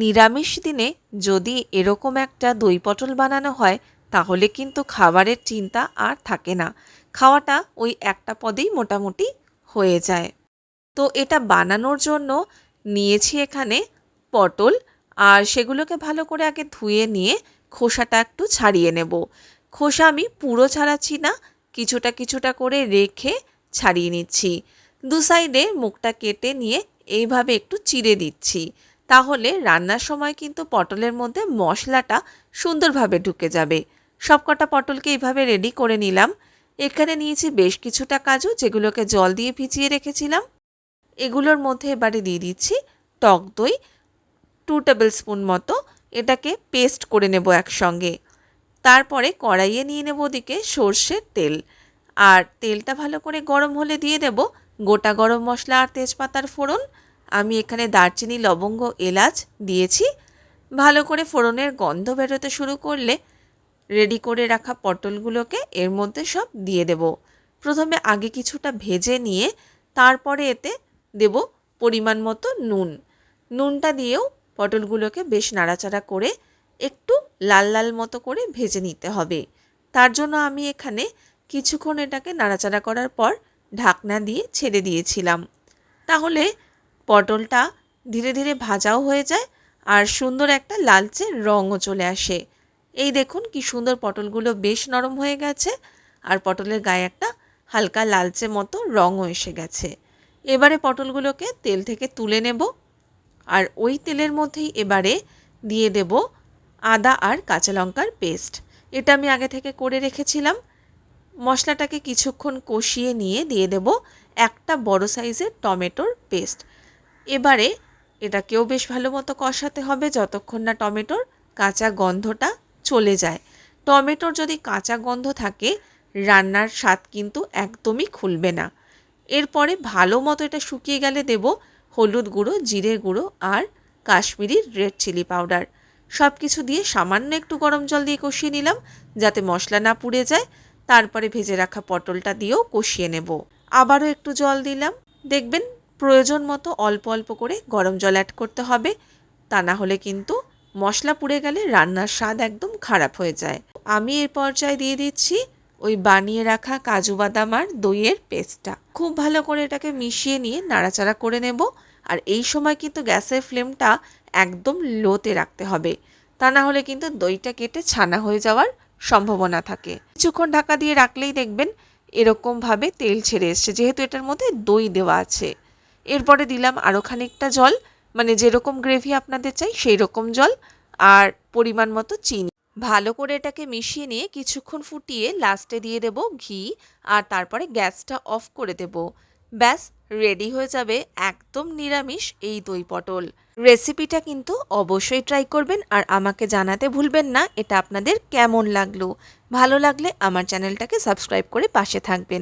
নিরামিষ দিনে যদি এরকম একটা দই পটল বানানো হয়, তাহলে কিন্তু খাবারের চিন্তা আর থাকে না। খাওয়াটা ওই একটা পদেই মোটামুটি হয়ে যায়। তো এটা বানানোর জন্য নিয়েছি এখানে পটল, আর সেগুলোকে ভালো করে আগে ধুয়ে নিয়ে খোসাটা একটু ছাড়িয়ে নেব। খোসা আমি পুরো ছাড়াচ্ছি না, কিছুটা কিছুটা করে রেখে ছাড়িয়ে নিচ্ছি। দু সাইডে মুখটা কেটে নিয়ে এইভাবে একটু চিড়ে দিচ্ছি। তাহলে রান্নার সময় কিন্তু পটলের মধ্যে মশলাটা সুন্দরভাবে ঢুকে যাবে। সবকটা পটলকে এইভাবে রেডি করে নিলাম। এখানে নিয়েছি বেশ কিছুটা কাজু, যেগুলোকে জল দিয়ে ভিজিয়ে রেখেছিলাম। এগুলোর মধ্যে এবারে দিয়ে দিচ্ছি টক দই টু টেবিল স্পুন মতো। এটাকে পেস্ট করে নেব একসঙ্গে। তারপরে কড়াইয়ে নিয়ে নেব ওদিকে সর্ষের তেল। আর তেলটা ভালো করে গরম হলে দিয়ে দেব গোটা গরম মশলা আর তেজপাতার ফোড়ন। আমি এখানে দারচিনি, লবঙ্গ, এলাচ দিয়েছি। ভালো করে ফোড়নের গন্ধ বেরোতে শুরু করলে রেডি করে রাখা পটলগুলোকে এর মধ্যে সব দিয়ে দেব। প্রথমে আগে কিছুটা ভেজে নিয়ে তারপরে এতে দেব পরিমাণ মতো নুন। নুনটা দিয়েও পটলগুলোকে বেশ নাড়াচাড়া করে একটু লাল লাল মতো করে ভেজে নিতে হবে। তার জন্য আমি এখানে কিছুক্ষণ এটাকে নাড়াচাড়া করার পর ঢাকনা দিয়ে ছেড়ে দিয়েছিলাম। তাহলে পটলটা ধীরে ধীরে ভাজাও হয়ে যায় আর সুন্দর একটা লালচে রঙও চলে আসে। এই দেখুন কি সুন্দর পটলগুলো বেশ নরম হয়ে গেছে আর পটলের গায়ে একটা হালকা লালচে মতো রঙও এসে গেছে। এবারে পটলগুলোকে তেল থেকে তুলে নেব আর ওই তেলের মধ্যেই এবারে দিয়ে দেব আদা আর কাঁচা লঙ্কার পেস্ট। এটা আমি আগে থেকে করে রেখেছিলাম। মশলাটাকে কিছুক্ষণ কষিয়ে নিয়ে দিয়ে দেব একটা বড় সাইজের টমেটোর পেস্ট। এবারে এটাকেও বেশ ভালো মতো কষাতে হবে যতক্ষণ না টমেটোর কাঁচা গন্ধটা চলে যায়। টমেটোর যদি কাঁচা গন্ধ থাকে, রান্নার স্বাদ কিন্তু একদমই খুলবে না। এরপরে ভালো মতো এটা শুকিয়ে গেলে দেব হলুদ গুঁড়ো, জিরে গুঁড়ো আর কাশ্মীরি রেড চিলি পাউডার। সব কিছু দিয়ে সামান্য একটু গরম জল দিয়ে কষিয়ে নিলাম যাতে মশলা না পুড়ে যায়। তারপরে ভেজে রাখা পটলটা দিয়েও কষিয়ে নেব। আবারও একটু জল দিলাম। দেখবেন প্রয়োজন মতো অল্প অল্প করে গরম জল অ্যাড করতে হবে। তা না হলে কিন্তু মশলা পুড়ে গেলে রান্নার স্বাদ একদম খারাপ হয়ে যায়। আমি এর পর্যায়ে দিয়ে দিচ্ছি ওই বানিয়ে রাখা কাজু বাদাম আর দইয়ের পেস্টটা খুব ভালো করে এটাকে মিশিয়ে নিয়ে নাড়াচাড়া করে নেব। আর এই সময় কিন্তু গ্যাসের ফ্লেমটা একদম লোতে রাখতে হবে। তা না হলে কিন্তু দইটা কেটে ছানা হয়ে যাওয়ার সম্ভাবনা থাকে। কিছুক্ষণ ঢাকা দিয়ে রাখলেই দেখবেন এরকমভাবে তেল ছেড়ে এসছে। যেহেতু এটার মধ্যে দই দেওয়া আছে। এরপরে দিলাম আরও খানিকটা জল মানে যেরকম গ্রেভি আপনাদের চাই সেই রকম জল আর পরিমাণ মতো চিনি। ভালো করে এটাকে মিশিয়ে নিয়ে কিছুক্ষণ ফুটিয়ে লাস্টে দিয়ে দেব ঘি আর তারপরে গ্যাসটা অফ করে দেব। ব্যাস রেডি হয়ে যাবে একদম নিরামিষ এই দই পটল। রেসিপিটা কিন্তু অবশ্যই ট্রাই করবেন আর আমাকে জানাতে ভুলবেন না, এটা আপনাদের কেমন লাগল। ভালো লাগলে আমার চ্যানেলটাকে সাবস্ক্রাইব করে পাশে থাকবেন।